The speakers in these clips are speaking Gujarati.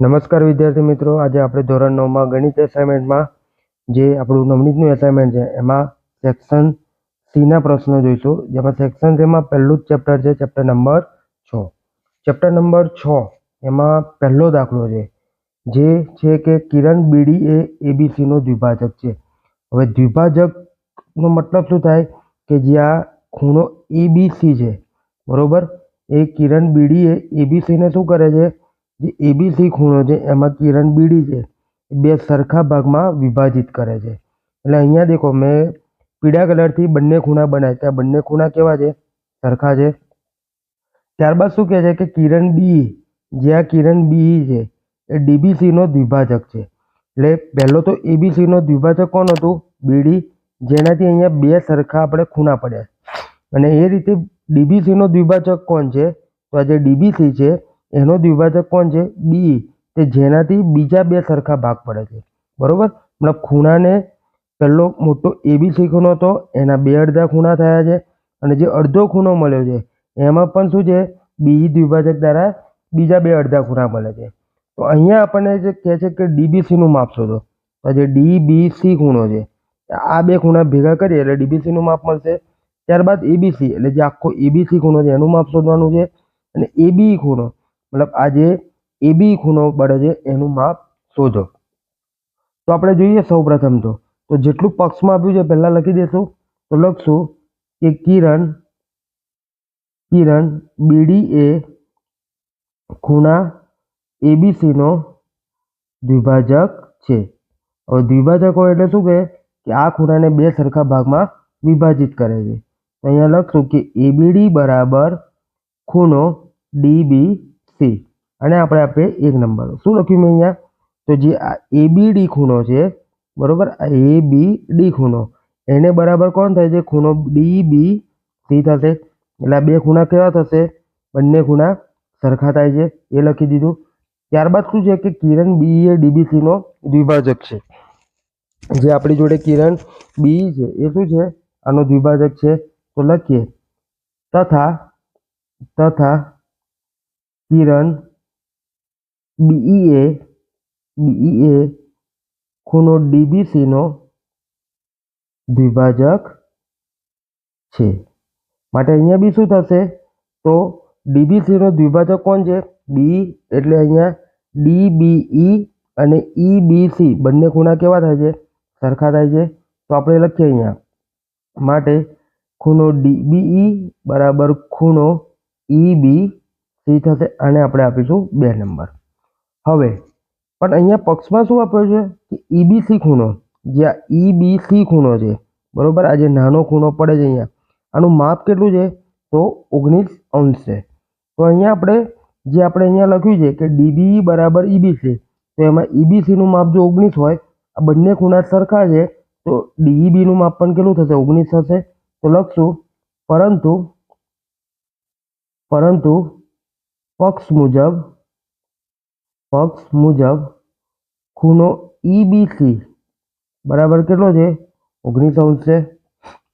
નમસ્કાર વિદ્યાર્થી મિત્રો. આજે આપણે ધોરણ નવમાં ગણિત એસાઇનમેન્ટમાં જે આપણું નવનીતનું એસાઇનમેન્ટ છે, એમાં સેક્શન સીના પ્રશ્નો જોઈશું. જેમાં સેક્શન સીમાં પહેલું જ ચેપ્ટર છે ચેપ્ટર નંબર છ. ચેપ્ટર નંબર છ એમાં પહેલો દાખલો છે, જે છે કે કિરણ બીડી એ એબીસીનો દ્વિભાજક છે. હવે દ્વિભાજકનો મતલબ શું થાય? કે જ્યાં ખૂણો એબીસી છે, બરાબર? એ કિરણ બીડી એ એબીસીને શું કરે છે? જે એબીસી ખૂણો છે, એમાં કિરણ બીડી છે બે સરખા ભાગમાં વિભાજિત કરે છે. એટલે અહીંયા દેખો, મેં પીળા કલરથી બંને ખૂણા બનાવ્યા આ બંને ખૂણા કેવા છે? સરખા છે. ત્યારબાદ શું કહે છે કે કિરણ બી, જે આ કિરણ બી છે, એ ડીબીસીનો દ્વિભાજક છે. એટલે પહેલો તો એબીસીનો દ્વિભાજક કોણ હતું? બીડી, જેનાથી અહીંયા બે સરખા આપણે ખૂણા પડ્યા અને એ રીતે ડીબીસીનો દ્વિભાજક કોણ છે? તો આ જે ડીબીસી છે એનો દ્વિભાજક કોણ છે? બી. તે જેનાથી બીજા બે સરખા ભાગ પડે છે. બરાબર? મતલબ ખૂણાને પહેલો મોટો એબીસી ખૂણો હતો, એના બે અડધા ખૂણા થયા છે અને જે અડધો ખૂણો મળ્યો છે, એમાં પણ શું છે? બી દ્વિભાજક દ્વારા બીજા બે અડધા ખૂણા મળે છે. તો અહીંયા આપણને જે કહે છે કે ડીબીસીનું માપ શોધો. તો જે ડીબીસી ખૂણો છે, આ બે ખૂણા ભેગા કરીએ એટલે ડીબીસીનું માપ મળશે. ત્યારબાદ એબીસી એટલે જે આખો એબીસી ખૂણો છે, એનું માપ શોધવાનું છે. અને એબી ખૂણો મતલબ આ જે એબી ખૂણો પડે છે, એનું માપ શોધો. તો આપણે જોઈએ સૌ પ્રથમ તો તો જેટલું પક્ષમાં આપ્યું છે, પહેલાં લખી દઈશું તો લખશું કે કિરણ કિરણ બીડી એ ખૂણા એબીસીનો દ્વિભાજક છે. હવે દ્વિભાજક હોય એટલે શું કહે? કે આ ખૂણાને બે સરખા ભાગમાં વિભાજિત કરે છે. તો અહીંયા લખશું કે એબીડી બરાબર ખૂણો ડીબી સી. અને આપણે આપીએ એક નંબર. શું લખ્યું મેં અહીંયા? તો જે આ એબીડી ખૂણો છે, બરાબર? આ એ બી ડી ખૂણો. એને બરાબર કોણ થાય છે? ખૂણો ડી બી સી થશે. એટલે આ બે ખૂણા કેવા થશે? બંને ખૂણા સરખા થાય છે. એ લખી દીધું. ત્યારબાદ શું છે કે કિરણ બી એ ડીબીસીનો દ્વિભાજક છે. જે આપણી જોડે કિરણ બી છે, એ શું છે? આનો દ્વિભાજક છે. તો લખીએ. તથા તથા કિરણ, બીઈએ બીઈએ બીઈ ખૂણો ડીબીસીનો દ્વિભાજક છે. માટે અહીંયા બી શું થશે? તો ડીબીસીનો દ્વિભાજક કોણ છે? બી, એટલે અહીંયા ડીબીઈ અને ઈબીસી બંને ખૂણા કેવા થાય છે? સરખા થાય છે. તો આપણે લખીએ અહીંયા. માટે ખૂણો ડીબીઈ બરાબર ખૂણો ઈબી સી થશે અને આપણે આપીશું બે નંબર. હવે, પણ અહીંયા પક્ષમાં શું આપ્યો છે? કે ઈબીસી ખૂણો, જ્યાં ઈબીસી ખૂણો છે. બરાબર? આ જે નાનો ખૂણો પડે છે અહીંયા, આનું માપ કેટલું છે? તો ઓગણીસ અંશ છે. તો અહીંયા આપણે, જે આપણે અહીંયા લખ્યું છે કે ડીબી બરાબર ઈબીસી તો એમાં ઈબીસીનું માપ જો ઓગણીસ હોય, આ બંને ખૂણા સરખા છે, તો ડીઈબીનું માપ પણ કેટલું થશે? ઓગણીસ થશે. તો લખશું, પરંતુ પરંતુ પક્ષ મુજબ પક્ષ મુજબ ખૂણો ઈબીસી બરાબર કેટલો છે? ઓગણીસ અંશ છે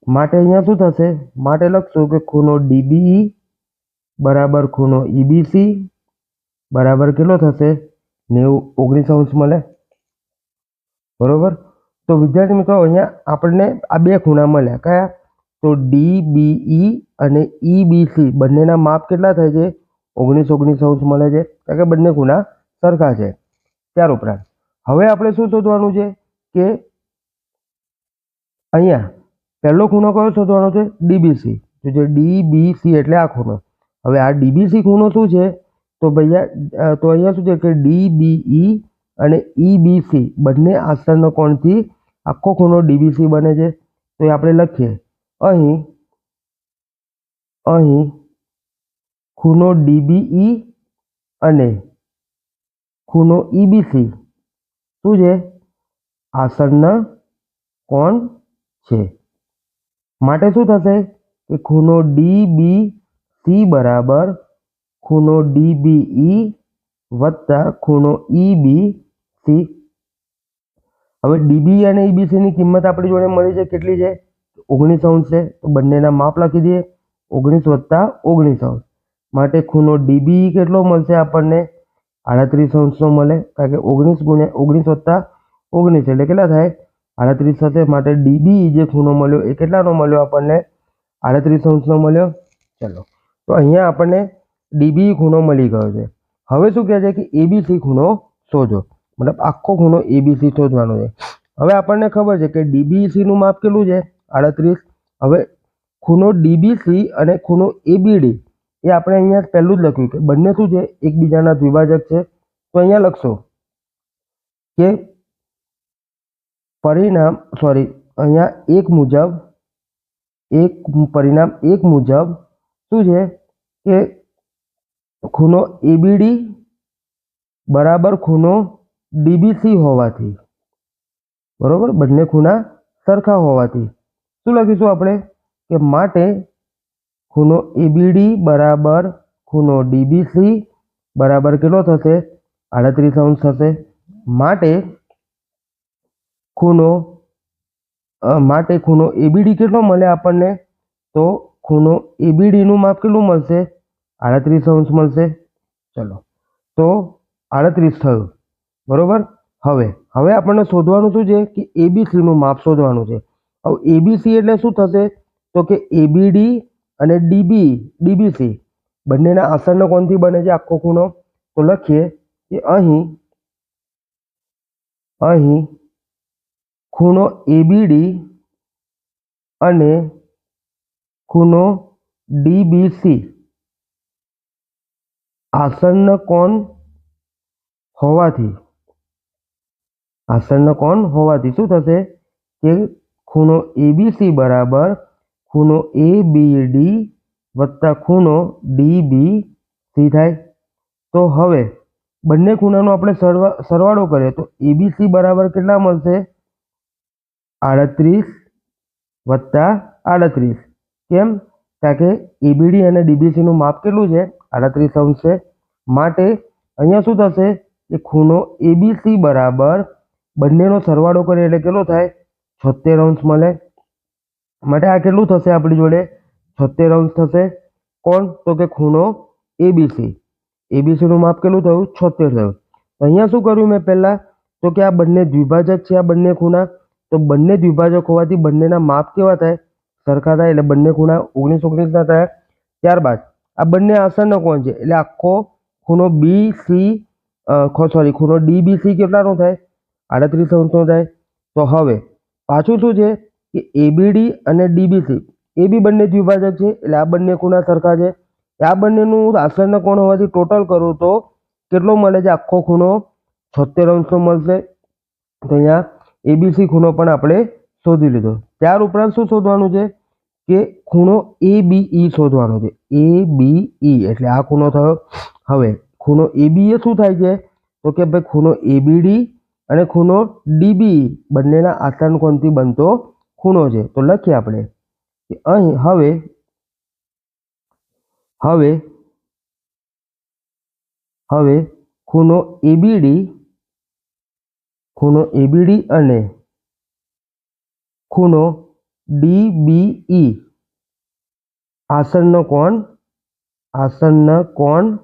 માટે અહીંયા શું થશે? માટે લખશું કે ખૂણો ડીબીઈ બરાબર ખૂણો ઈબીસી બરાબર કેટલો થશે? નેવું. ઓગણીસ અંશ મળે. બરાબર? તો વિદ્યાર્થી મિત્રો, અહીંયા આપણને આ બે ખૂણા મળ્યા. કયા? તો ડીબીઈ અને ઈબીસી બંનેના માપ કેટલા થાય છે? ઓગણીસ ઓગણીસ અંશ મળે છે. કારણ કે બંને ખૂણા સરખા છે. ત્યાર ઉપરાંત. હવે આપણે શું શોધવાનું છે? કે અહીંયા પહેલો ખૂણો કયો શોધવાનો છે? ડીબીસી. તો જે ડીબીસી એટલે આ ખૂણો. હવે આ ડીબીસી ખૂણો શું છે? તો ભૈયા તો અહીંયા શું છે કે ડીબીઈ અને ઈબીસી બંને આસનનો કોણથી આખો ખૂણો ડીબીસી બને છે. તો એ આપણે લખીએ. અહીં અહીં ખૂણો ડીબીઈ અને ખૂણો ઈબીસી શું છે? આસનના કોણ છે? માટે શું થશે કે ખૂણો ડીબી સી બરાબર ખૂણો ડીબીઈ વત્તા ખૂણો ઈબી સી. હવે ડીબી અને ઈબીસીની કિંમત આપણી જોડે મળી છે કેટલી છે? ઓગણીસ અંશ છે. તો બંનેના માપ લખી દઈએ. ઓગણીસ વત્તા ઓગણીસ. અંશ માટે ખૂણો ડીબી કેટલો મળશે આપણને? આડત્રીસ અંશનો મળે, કારણ કે ઓગણીસ ગુણ્યા ઓગણીસ વત્તા ઓગણીસ એટલે કેટલા થાય? આડત્રીસ થશે માટે ડીબી જે ખૂણો મળ્યો એ કેટલાનો મળ્યો આપણને? આડત્રીસ અંશનો મળ્યો. ચલો, તો અહીંયા આપણને ડીબી ખૂણો મળી ગયો છે. હવે શું કહે છે કે એબીસી ખૂણો શોધો? મતલબ આખો ખૂણો એબીસી શોધવાનો છે. હવે આપણને ખબર છે કે ડીબીસીનું માપ કેટલું છે? આડત્રીસ. હવે ખૂણો ડીબીસી અને ખૂણો એબીડી એ આપણે અહીંયા પહેલું જ લખ્યું કે બંને શું છે? એકબીજાના દ્વિભાજક છે. તો અહીંયા લખશો કે પરિણામ સોરી અહીંયા એક મુજબ, એક પરિણામ એક મુજબ શું છે? કે ખૂણો એબીડી બરાબર ખૂણો ડીબીસી હોવાથી, બરોબર? બંને ખૂણા સરખા હોવાથી. શું લખીશું આપણે? કે માટે ખૂણો એબીડી બરાબર ખૂણો ડીબીસી બરાબર કેટલો થશે? આડત્રીસ અંશ થશે. માટે ખૂણો માટે ખૂણો એબીડી કેટલો મળે આપણને? તો ખૂણો એબીડીનું માપ કેટલું મળશે? આડત્રીસ અંશ મળશે. ચલો. તો આડત્રીસ થયું. બરાબર? હવે હવે આપણને શોધવાનું શું છે કે એબીસીનું માપ શોધવાનું છે. હવે એબીસી એટલે શું થશે? તો કે એબીડી અને ડીબી, ડીબીસી. બંનેના આસનનો કોણથી બને છે આખો ખૂણો? તો લખીએ કે અહીં અહીં ખૂણો એબીડી અને ખૂણો ડીબીસી. આસન્ન કોણ હોવાથી, આસન્ન કોણ હોવાથી શું થશે? કે ખૂણો એબીસી બરાબર ખૂણો એ બી ડી વત્તા ખૂણો ડી બી સી થાય. તો હવે બંને ખૂણાનો આપણે સરવા, સરવાળો કરીએ તો એબીસી બરાબર કેટલા મળશે? આડત્રીસ વત્તા આડત્રીસ. કેમ? કારણ કે એબીડી અને ડીબીસીનું માપ કેટલું છે? આડત્રીસ અંશ છે. માટે અહીંયા શું થશે? કે ખૂણો એબીસી બરાબર બંનેનો સરવાળો કરીએ એટલે કેટલો થાય? છોતેર અંશ મળે. માટે આ કેટલું થશે આપણી જોડે? છોતેર અંશ થશે. કોણ? તો કે ખૂણો એબીસી. એબીસીનું માપ કેટલું થયું? છોતેર થયું. તો અહીંયા શું કર્યું મેં પહેલાં? તો કે આ બંને દ્વિભાજક છે, આ બંને ખૂણા. તો બંને દ્વિભાજક હોવાથી બંનેના માપ કેવા થાય? સરખા થાય એટલે બંને ખૂણા ઓગણીસ ઓગણીસના થાય. ત્યારબાદ આ બંને આસનનો કોણ છે? એટલે આખો ખૂણો બી સી સોરી, ખૂણો ડી બી સી કેટલાનો થાય? આડત્રીસ અંશનો થાય. તો હવે પાછું શું છે? કે એબીડી અને ડીબીસી એ બી બંને દ્વિભાજક છે, એટલે આ બંને ખૂણા સરખા છે. આ બંનેનું આસનનો કોણ હોવાથી ટોટલ કરું તો કેટલો મળે છે? આખો ખૂણો છોતેર અંશનો મળશે. તો અહીંયા એબીસી ખૂણો પણ આપણે શોધી લીધો. ત્યાર ઉપરાંત શું શોધવાનું છે? કે ખૂણો એ બી શોધવાનો છે. એ બી ઈ એટલે આ ખૂણો થયો. હવે ખૂણો એ બી એ શું થાય છે? તો કે ભાઈ ખૂણો એબીડી અને ખૂણો ડીબી બંનેના આસન કોણથી બનતો ખૂણો છે. તો લખીએ આપણે કે અહીં હવે હવે હવે ખૂણો એબીડી ખૂણો એબીડી અને ખૂણો ડીબીઈ આસનનો કોણ? આસનનો કોણ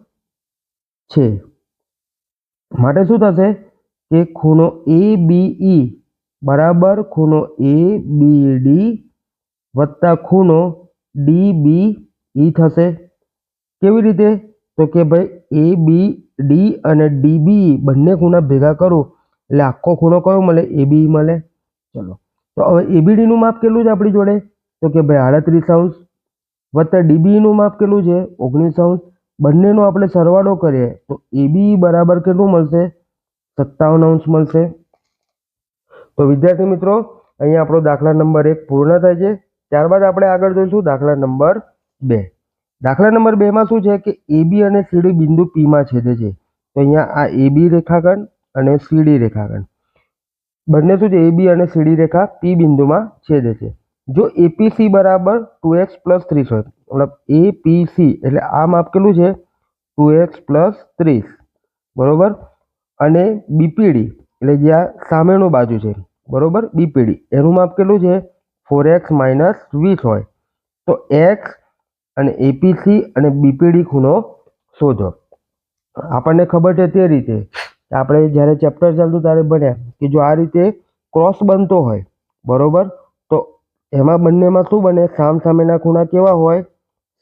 છે? માટે શું થશે? કે ખૂણો એ બીઈ બરાબર ખૂણો એ બી ડી વત્તા ખૂણો ડી બી ઈ થશે. કેવી રીતે? તો કે ભાઈ એ બી ડી અને ડી બી બંને ખૂણા ભેગા કરું, એટલે આખો ખૂણો કયો મળે? એ બી મળે. ચલો. તો હવે એબીડીનું માપ કેટલું છે આપણી જોડે? તો કે ભાઈ આડત્રીસ અંશ વત્તા ડીબીનું માપ કેટલું છે? ઓગણીસ અંશ. બંનેનો આપણે સરવાળો કરીએ તો એબી બરાબર કેટલું મળશે? સત્તાવન અંશ મળશે. તો વિદ્યાર્થી મિત્રો, અહીંયા આપણો દાખલા નંબર એક પૂર્ણ થાય છે. ત્યારબાદ આપણે આગળ જોઈશું દાખલા નંબર બે. દાખલા નંબર બેમાં શું છે કે એબી અને સીડી બિંદુ પીમાં છેદે છે. તો અહીંયા આ એબી રેખાખંડ અને સીડી રેખાખંડ. બંને શું છે? એબી અને સીડી રેખા પી બિંદુમાં છેદે છે. જો એપીસી બરાબર ટુ એક્સ પ્લસ ત્રીસ હોય, મતલબ એપીસી એટલે આ માપ કેટલું છે? ટુ એક્સ પ્લસ ત્રીસ. બરોબર? અને બીપીડી એટલે જે આ સામેનું બાજુ છે, બરોબર? બીપીડી એનું માપ કેટલું છે? ફોર એક્સ માઇનસ વીસ હોય. તો એક્સ અને એપીસી અને બીપીડી ખૂણો શોધો. આપણને ખબર છે તે રીતે આપણે જ્યારે ચેપ્ટર ચાલતું ત્યારે ભણ્યા કે જો આ રીતે ક્રોસ બનતો હોય, બરોબર? તો એમાં બંનેમાં શું બને? સામ સામેના ખૂણા કેવા હોય?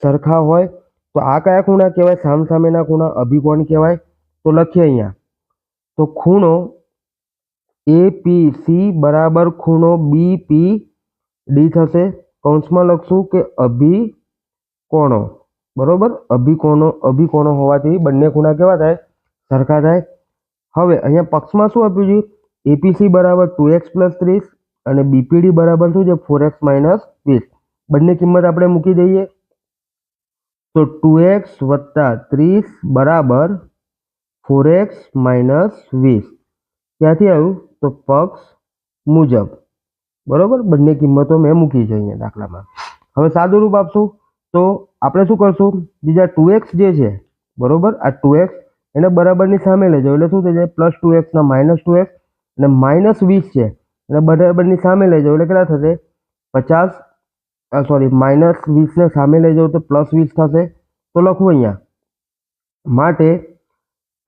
સરખા હોય. તો આ કયા ખૂણા કહેવાય? સામ સામેના ખૂણા અભિકોણ કહેવાય? તો લખીએ અહીંયા. તો ખૂણો એ પી સી બરાબર ખૂણો બી પી ડી થશે. કૌંસમાં લખશું કે અભિકોણો, બરોબર? અભિકોણો અભિકોણો હોવાથી બંને ખૂણા કેવા થાય? સરખા થાય. હવે અહીંયા પક્ષમાં શું આપ્યું છે? એપીસી બરાબર ટુ એક્સ પ્લસ ત્રીસ અને બીપીડી બરાબર શું છે? ફોર એક્સ માઇનસ વીસ બંને કિંમત આપણે મૂકી દઈએ. તો ટુ એક્સ વત્તા ત્રીસ બરાબર ફોર એક્સ માઇનસ વીસ. ક્યાંથી આવ્યું? તો પક્ષ મુજબ. બરાબર? બંને કિંમતો મેં મૂકી છે અહીંયા દાખલામાં. હવે સાદું રૂપ આપશું તો આપણે શું કરશું? બીજા ટુ એક્સ જે છે, બરાબર? આ ટુ એક્સ એને બરાબરની સામે લઈ જાઓ એટલે શું થઈ જાય? પ્લસ ટુ એક્સના માઇનસ ટુ એક્સ અને માઇનસ વીસ છે, એને બરાબરની સામે લઈ જાઓ એટલે કેટલા થશે? પચાસ સોરી માઇનસ વીસને સામે લઈ જાઓ તો પ્લસ વીસ થશે. તો લખવું અહીંયા. માટે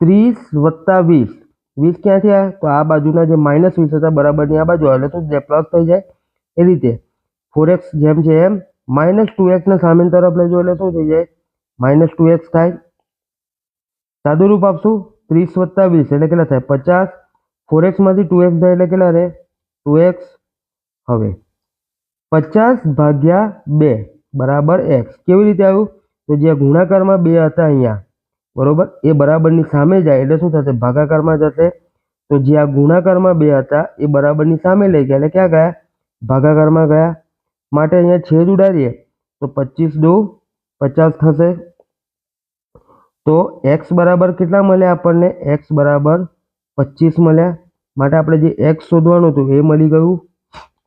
ત્રીસ વત્તા વીસ. વીસ ક્યાંથી આવ્યા તો આ બાજુના જે માઇનસ વીસ હતા બરાબરની આ બાજુ, એટલે શું જે પ્લસ થઈ જાય એ રીતે. ફોર જેમ છે એમ માઇનસ ટુ એક્સને સામેની તરફ લેજો, એટલે શું થઈ જાય? માઇનસ ટુ એક્સ થાય. સાદુરૂપ આપશું? ત્રીસ વત્તા વીસ, એટલે કેટલા થાય? પચાસ. ફોર એક્સમાંથી ટુ એક્સ થાય, એટલે કેટલા રહે? ટુ એક્સ હવે, પચાસ ભાગ્યા બે, બરાબર એક્સ કેવી રીતે આવ્યું? તો જે ગુણાકારમાં બે હતા અહીંયા બરોબર? એ બરાબરની સામે જાય, એટલે શું થશે? ભાગાકારમાં જશે. તો જે આ ગુણાકારમાં બે હતા, એ બરાબરની સામે લઈ ગયા. એટલે ક્યાં ગયા? ભાગાકારમાં ગયા. માટે અહીંયા છેદ ઉડાડીએ. તો પચીસ દો, પચાસ થશે. તો એક્સ બરાબર કેટલા મળ્યા આપણને? એક્સ બરાબર પચીસ મળ્યા. માટે આપણે જે એક્સ શોધવાનું હતું, એ મળી ગયું.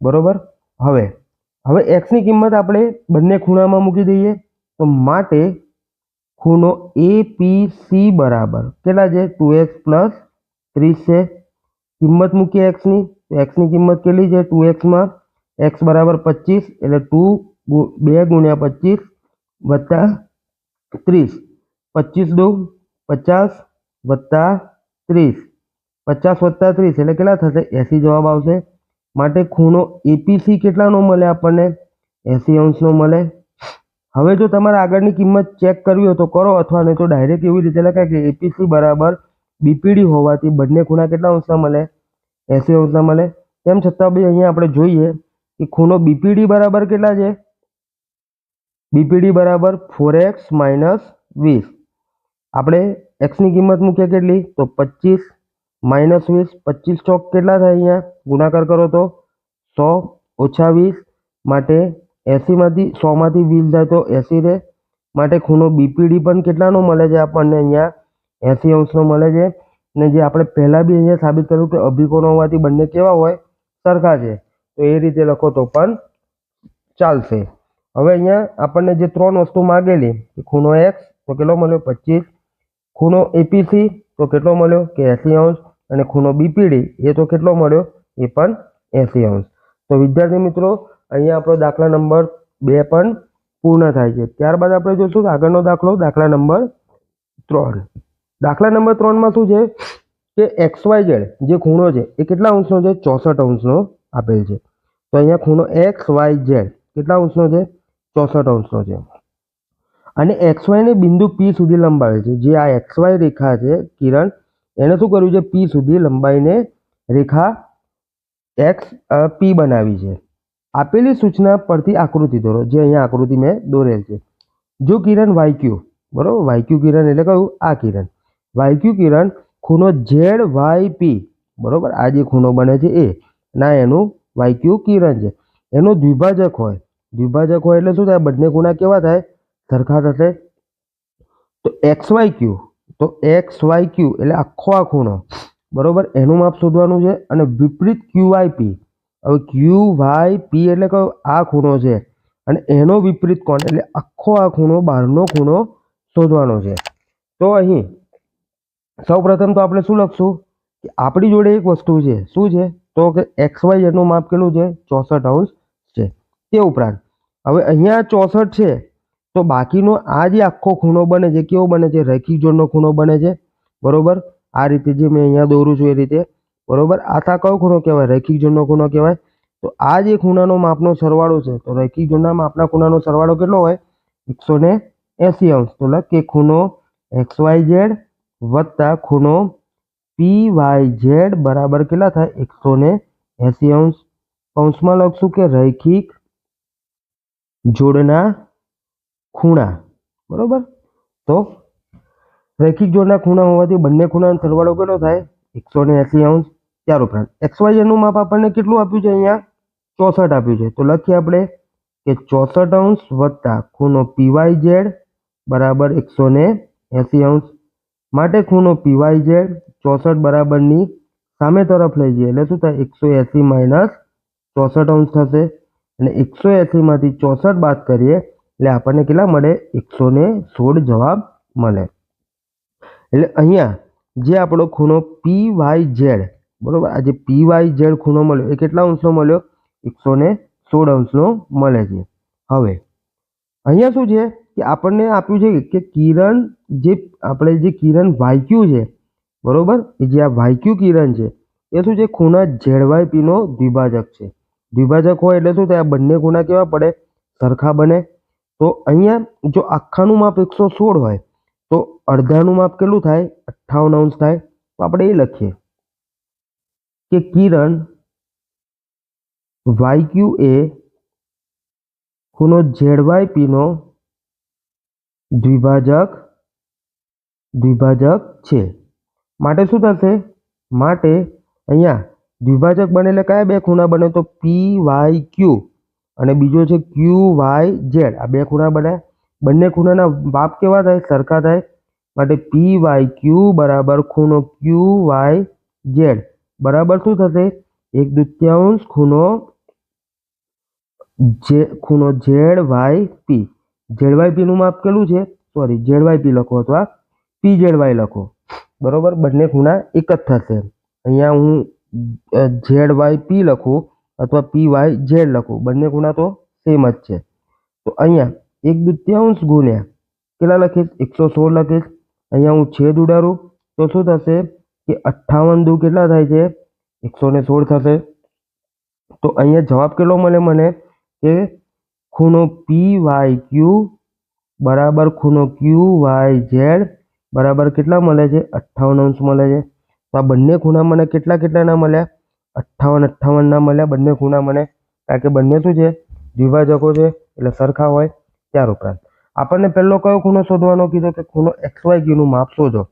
બરોબર? હવે હવે એક્સની કિંમત આપણે બંને ખૂણામાં મૂકી દઈએ. તો માટે ખૂણો એ પી સી બરાબર. કેટલા છે? ટુ એક્સ પ્લસ ત્રીસ છે. કિંમત મૂકીએ એક્સની તો એક્સની કિંમત કેટલી છે? ટુ એક્સમાં એક્સ બરાબર પચીસ એટલે ટુ બે ગુણ્યા પચીસ વત્તા ત્રીસ. પચીસ દો પચાસ વત્તા ત્રીસ. પચાસ વત્તા ત્રીસ એટલે કેટલા થશે? એસી જવાબ આવશે. માટે ખૂણો એપીસી કેટલાનો મળે આપણને? એસી અંશનો મળે. હવે જો તમારે આગળની કિંમત ચેક કરવી હોય તો કરો, અથવા નહીં તો ડાયરેક્ટ એવી રીતે લખાય કે એપીસી બરાબર બીપીડી હોવાથી બંને ખૂણા કેટલા અંશના મળે? એસી અંશના મળે. તેમ છતાં બી અહીંયા આપણે જોઈએ કે ખૂણો બીપીડી બરાબર કેટલા છે? બીપીડી બરાબર ફોર એક્સ માઇનસ વીસ. આપણે એક્સની કિંમત મૂકીએ કેટલી? તો પચીસ માઇનસ વીસ. પચીસ ચોક કેટલા થાય અહીંયા? ગુણાકાર કરો તો સો ઓછા વીસ માટે એંસીમાંથી સોમાંથી વીસ જાય તો એંસી રહે. માટે ખૂણો બીપીડી પણ કેટલાનો મળે છે આપણને અહીંયા? એંસી અંશનો મળે છે. ને જે આપણે પહેલાં બી અહીંયા સાબિત કર્યું કે અભિકોણ હોવાથી બંને કેવા હોય? સરખા છે. તો એ રીતે લખો તો પણ ચાલશે. હવે અહીંયા આપણને જે ત્રણ વસ્તુ માગેલી ખૂણો એક્સ, તો કેટલો મળ્યો? પચીસ. ખૂણો એપીસી, તો કેટલો મળ્યો? કે એંસી અંશ. અને ખૂણો બીપીડી, એ તો કેટલો મળ્યો? એ પણ એંસી અંશ. તો વિદ્યાર્થી મિત્રો અહીંયા આપણો દાખલા નંબર બે પણ પૂર્ણ થાય છે. ત્યારબાદ આપણે જોઈશું આગળનો દાખલો દાખલા નંબર ત્રણ. દાખલા નંબર ત્રણમાં શું છે? કે એક્સ વાય ઝેડ જે ખૂણો છે એ કેટલા અંશનો છે? ચોસઠ અંશનો આપેલ છે. તો અહીંયા ખૂણો એક્સ વાય ઝેડ કેટલા અંશનો છે? ચોસઠ અંશનો છે. અને એક્સ વાયને બિંદુ પી સુધી લંબાવે છે. જે આ એક્સ વાય રેખા છે, કિરણ, એને શું કર્યું છે? પી સુધી લંબાઈને રેખા એક્સ પી બનાવી છે. આપેલી સૂચના પરથી આકૃતિ દોરો, જે અહીંયા આકૃતિ મેં દોરેલ છે. જો કિરણ વાયક્યુ, બરાબર? વાયક્યુ કિરણ એટલે કયું? આ કિરણ. વાયક્યુ કિરણ ખૂણો ઝેડ વાય પી બરાબર? આ જે ખૂણો બને છે એ. ના એનું વાયક્યુ કિરણ છે. એનો દ્વિભાજક હોય. દ્વિભાજક હોય એટલે શું થાય? બંને ખૂણા કેવા થાય? સરખા થશે. તો એક્સ વાય ક્યુ તો એક્સ વાય ક્યુ એટલે આખો આ ખૂણો. બરાબર? એનું માપ શોધવાનું છે અને વિપરીત ક્યુ વાય પી હવે ક્યુ વાય પી એટલે કયો આ ખૂણો છે. અને એનો વિપરીત કોણ? એટલે આખો આ ખૂણો બહારનો ખૂણો શોધવાનો છે. તો અહીં સૌપ્રથમ તો આપણે શું લખશું? કે આપણી જોડે એક વસ્તુ છે. શું છે? તો કે એક્સ વાય એનું માપ કેટલું છે? ચોસઠ અંશ છે. તે ઉપરાંત, હવે અહીંયા ચોસઠ છે, તો બાકીનો આ જે આખો ખૂણો બને છે, કેવો બને છે? રેખી જોડનો ખૂણો બને છે. બરોબર? આ રીતે જે મેં અહીંયા દોરું છું એ રીતે બરોબર? આ થા કયો ખૂણો કહેવાય? રૈખિક ઝોનનો ખૂણો કહેવાય? તો આ જે ખૂણાનો માપનો સરવાળો છે. તો રૈખિક ઝોનના માપના ખૂણાનો સરવાળો કેટલો હોય? એકસો ને એંસી અંશ. તો લખ કે ખૂણો એક્સ વાય ઝેડ વત્તા ખૂણો પી વાય ઝેડ બરાબર કેટલા થાય? એકસો ને એંસી અંશ. કૌંસમાં લખશું કે રૈખિક જોડના ખૂણા. બરોબર? તો રૈખિક જોડના ખૂણા હોવાથી બંને ખૂણાનો સરવાળો કેટલો થાય? એકસો ને એંસી અંશ. ત્યાર ઉપરાંત એક્સ વાય ઝેડનું માપ આપણને કેટલું આપ્યું છે અહીંયા? ચોસઠ આપ્યું છે. તો લખીએ આપણે કે ચોસઠ અંશ વત્તા ખૂણો પીવાય ઝેડ બરાબર એકસો ને એંસી અંશ. માટે ખૂણો પીવાય ઝેડ ચોસઠ બરાબરની સામે તરફ લઈ જઈએ. એટલે શું થાય? એકસો એંસી માઇનસ ચોસઠ અંશ થશે. અને એકસો એંસીમાંથી ચોસઠ બાદ કરીએ, એટલે આપણને કેટલા મળે? એકસો ને સોળ જવાબ મળે. એટલે અહીંયા જે આપણો ખૂણો પી વાય ઝેડ બરોબર? આ જે પી વાય ઝેડ ખૂણો મળ્યો, એ કેટલા અંશનો મળ્યો? એકસો ને સોળ અંશનો મળે છે. હવે, અહીંયા શું છે કે આપણને આપ્યું છે કે કિરણ જે, આપણે જે કિરણ વાયક્યુ છે, બરાબર? એ જે આ વાયક્યુ કિરણ છે, એ શું છે? ખૂણા ઝેડવાય પીનો દ્વિભાજક છે. દ્વિભાજક હોય એટલે શું થાય? આ બંને ખૂણા કેવા પડે? સરખા બને. તો અહીંયા જો આખાનું માપ એકસો સોળ હોય, તો અડધાનું માપ કેટલું થાય? અઠ્ઠાવન અંશ થાય. તો આપણે એ લખીએ. કે કિરણ વાયક્યુ એ ખૂણો ઝેડવાય પીનો દ્વિભાજક દ્વિભાજક છે. માટે શું થશે? માટે અહીંયા દ્વિભાજક બને એટલે કયા બે ખૂણા બને તો પી વાય ક્યુ અને બીજો છે ક્યુ વાય ઝેડ. આ બે ખૂણા બને, બંને ખૂણાના બાપ કેવા થાય? સરખા થાય. માટે પી વાય ક્યુ બરાબર ખૂણો ક્યુ વાય ઝેડ. બરાબર શું થશે? એક દૃત્યાંશ ખૂણો જે, ખૂણો Z Y P Z Y પીનું માપ કેટલું છે? સોરી ઝેડ વાય પી લખો અથવા પી ઝેડ વાય લખો. બરાબર? બંને ખૂણા એક જ થશે. અહીંયા હું ઝેડ વાય પી લખું અથવા પી વાય ઝેડ લખું. બંને ખૂણા તો સેમ જ છે. તો અહીંયા એક દૃત્યાંશ ગુણ્યા કેટલા લખીશ? એકસો સોળ લખીશ. અહીંયા હું છેદ ઉડાડું તો શું થશે? કે અઠ્ઠાવન દુ કેટલા થાય છે? એકસો ને સોળ થશે. તો અહીંયા જવાબ કેટલો મળે મને? કે ખૂણો પી વાય ક્યુ બરાબર ખૂણો ક્યુ વાય ઝેડ બરાબર કેટલા મળે છે? અઠ્ઠાવન અંશ મળે છે. તો આ બંને ખૂણા મને કેટલા કેટલાના મળ્યા? અઠ્ઠાવન અઠ્ઠાવનના મળ્યા બંને ખૂણા મને. કારણ કે બંને શું છે? દ્વિભાજકો છે, એટલે સરખા હોય. ત્યાર ઉપરાંત આપણને પહેલો કયો ખૂણો શોધવાનો કીધો કે ખૂણો એક્સ વાય ક્યુનું માપ શોધો.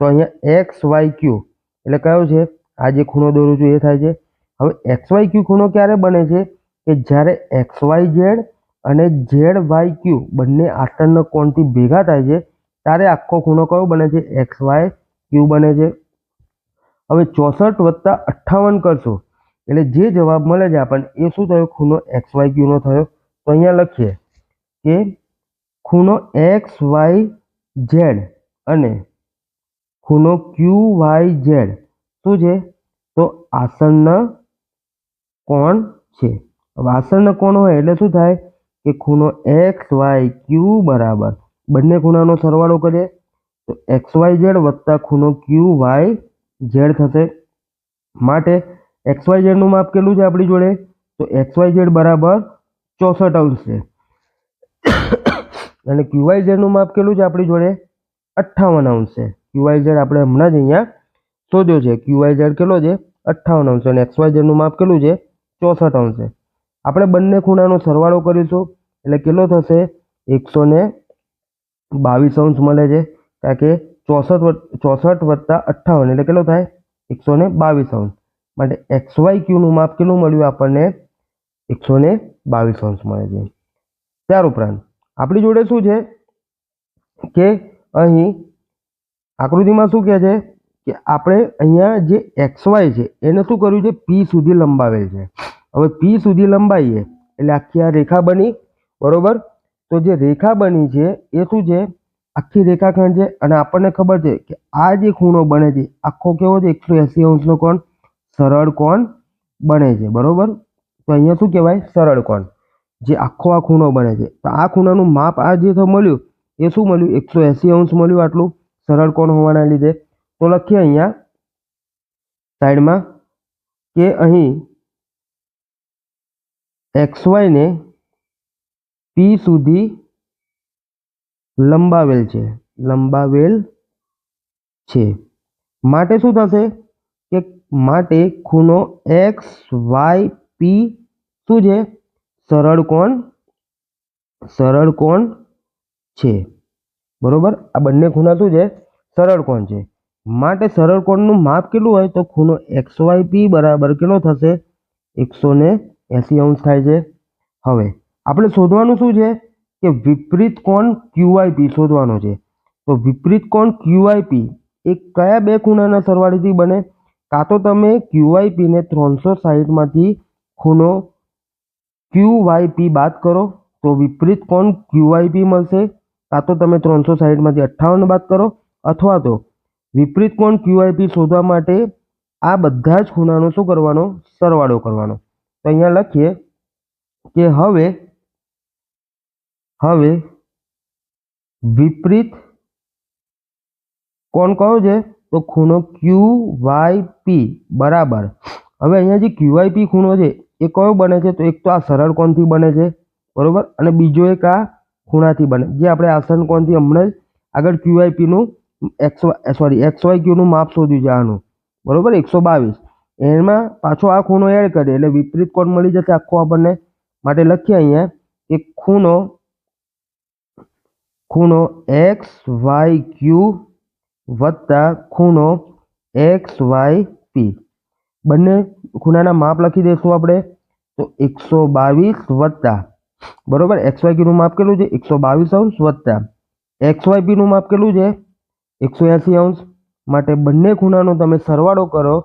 તો અહીંયા એક્સ વાય ક્યુ. એટલે કયો છે? આ જે ખૂણો દોરું છું એ થાય છે. હવે એક્સ વાય ક્યુ ખૂણો ક્યારે બને છે? કે જ્યારે એક્સ વાય ઝેડ અને ઝેડ વાય ક્યુ બંને આસનના કોણથી ભેગા થાય છે, ત્યારે આખો ખૂણો કયો બને છે? એક્સ વાય ક્યુ બને છે. હવે ચોસઠ વત્તા અઠ્ઠાવન કરશો. એટલે જે જવાબ મળે છે આપણને, એ શું થયો? ખૂણો એક્સ વાય ક્યુનો થયો. તો અહીંયા લખીએ કે ખૂણો એક્સ વાય ઝેડ અને ખૂણો ક્યુ વાય ઝેડ શું છે? તો આસનના કોણ છે? હવે આસનના કોણ હોય એટલે શું થાય? કે ખૂણો એક્સ વાય ક્યુ બરાબર. બંને ખૂણાનો સરવાળો કરીએ, તો એક્સ વાય ઝેડ વત્તા ખૂણો ક્યુ વાય ઝેડ થશે. માટે એક્સ વાય ઝેડનું માપ કેટલું છે આપણી જોડે? તો એક્સ વાય ઝેડ બરાબર ચોસઠ અંશ છે. અને ક્યુવાય ઝેડનું માપ કેટલું છે આપણી જોડે? અઠ્ઠાવન અંશ છે. ક્યુવાય ઝેડ આપણે હમણાં જ અહીંયા શોધ્યો છે. ક્યુઆઈ ઝેડ કેટલો છે? અઠ્ઠાવન અંશ અને એક્સ વાય ઝેડનું માપ કેટલું છે? ચોસઠ અંશ. છે આપણે બંને ખૂણાનો સરવાળો કરીશું. એટલે કેટલો થશે? એકસો ને બાવીસ અંશ મળે છે. કારણ કે ચોસઠ ચોસઠ વત્તા અઠ્ઠાવન એટલે કેટલો થાય? એકસો ને બાવીસ અંશ. માટે એક્સ વાય ક્યુનું માપ કેટલું મળ્યું? આપણને એકસો ને બાવીસ અંશ મળે છે. ત્યાર ઉપરાંત, આપણી જોડે શું છે? કે અહીં આકૃતિમાં શું કહે છે કે આપણે અહીંયા જે એક્સ વાય છે, એને શું કર્યું છે? પી સુધી લંબાવેલ છે. હવે પી સુધી લંબાઈએ, એટલે આખી આ રેખા બની, બરોબર? તો જે રેખા બની છે, એ શું છે? આખી રેખાખંડ છે. અને આપણને ખબર છે કે આ જે ખૂણો બને છે, આખો કેવો છે? એકસો એંસી અંશનો કોણ? સરળ કોણ બને છે, બરોબર? તો અહીંયા શું કહેવાય? સરળ કોણ. જે આખો આ ખૂણો બને છે. તો આ ખૂણાનું માપ આ જે મળ્યું, એ શું મળ્યું? એકસો એંસી અંશ મળ્યું આટલું. સરળ કોણ હોવાના લીધે? તો લખીએ અહીંયા સાઈડમાં કે અહીં એક્સ વાયને પી સુધી લંબાવેલ છે. લંબાવેલ છે. માટે શું થશે? કે માટે ખૂણો એક્સ, વાય, પી શું છે? સરળ કોણ? સરળ કોણ છે. બરોબર? આ બંને ખૂણા શું છે? સરળ કોણ છે? માટે સરળ કોણનું માપ કેટલું હોય તો ખૂણો એક્સ વાય પી બરાબર કેટલો થશે? એકસો ને અંશ થાય છે. હવે, આપણે શોધવાનું શું છે? કે વિપરીત કોણ ક્યુઆઈપી શોધવાનો છે. તો વિપરીત કોણ ક્યુઆઈપી એ કયા બે ખૂણાના સરવાળીથી બને? કાં તો તમે ક્યુઆઈપીને ત્રણસો સાહીઠમાંથી ખૂણો ક્યુવાયપી બાદ કરો, તો વિપરીત કોણ ક્યુઆઈપી મળશે? કાં તો તમે ત્રણસો સાહીઠમાંથી અઠ્ઠાવન બાદ કરો, અથવા તો વિપરીત કોણ ક્યુઆઈપી શોધવા માટે આ બધા જ ખૂણાનો શું કરવાનો? સરવાળો કરવાનો. તો અહીંયા લખીએ કે હવે હવે વિપરીત કોણ કયો છે? તો ખૂણો ક્યુ વાય પી બરાબર. હવે અહીંયા જે ક્યુઆઈપી ખૂણો છે, એ કયો બને છે? તો એક તો આ સરળ કોણથી બને છે, બરાબર? અને બીજો એક આ ખૂણાથી બને. જે આપણે આસન કોણથી હમણાં જ આગળ ક્યુઆઈપીનું એક્સ સોરી એક્સ વાય ક્યુનું માપ શોધ્યું છે આનું. બરોબર? એકસો બાવીસ. એમાં પાછો આ ખૂણો એડ કરીએ એટલે વિપરીત કોણ મળી જશે? આખો આપણને માટે લખીએ અહીંયા કે ખૂણો ખૂણો એક્સ વાય ક્યુ વત્તા ખૂણો એક્સ વાય પી બંને ખૂણાના માપ લખી દઈશું આપણે. તો એકસો બાવીસ વત્તા બરોબર? એક્સ વાય ક્યુનું માપ કેટલું છે? એકસો બાવીસ અંશ વત્તા. એક્સ વાય પીનું માપ કેટલું છે? એકસો એંસી અંશ. માટે બંને ખૂણાનો તમે સરવાળો કરો,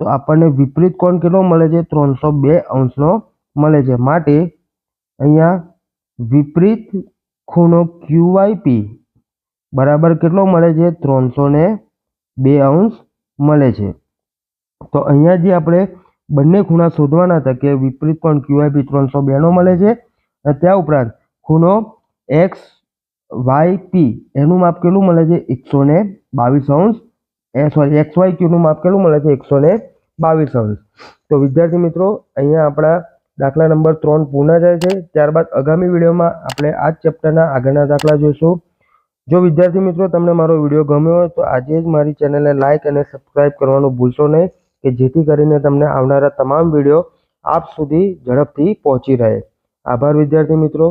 તો આપણને વિપરીત કોણ કેટલો મળે છે? ત્રણસો બે અંશનો મળે છે. માટે અહીંયા વિપરીત ખૂણો ક્યુવાયપી બરાબર કેટલો મળે છે? ત્રણસો બે અંશ મળે છે. તો અહીંયા જે આપણે બંને ખૂણા શોધવાના હતા કે વિપરીત કોણ ક્યુઆઈપી ત્રણસો બેનો મળે છે ત્યાં ઉપરાંત ખૂણો એક્સ વાય પી, એનું માપ કેટલું મળે છે? એકસો ને બાવીસ અંશ. એ સોરી એક્સ વાય ક્યુનું માપ કેટલું મળે છે? એકસો ને બાવીસ અંશ. તો વિદ્યાર્થી મિત્રો, અહીંયા આપણા દાખલા નંબર ત્રણ પૂર્ણ થાય છે. ત્યારબાદ આગામી વિડીયોમાં આપણે આ જ ચેપ્ટરના આગળના દાખલા જોઈશું. જો વિદ્યાર્થી મિત્રો તમને મારો વીડિયો ગમ્યો હોય, તો આજે જ મારી ચેનલને લાઇક અને સબસ્ક્રાઇબ કરવાનું ભૂલશો નહીં, કે જેથી કરીને તમને આવનારા તમામ વીડિયો આપ સુધી ઝડપથી પહોંચી રહે. આભાર વિદ્યાર્થી મિત્રો.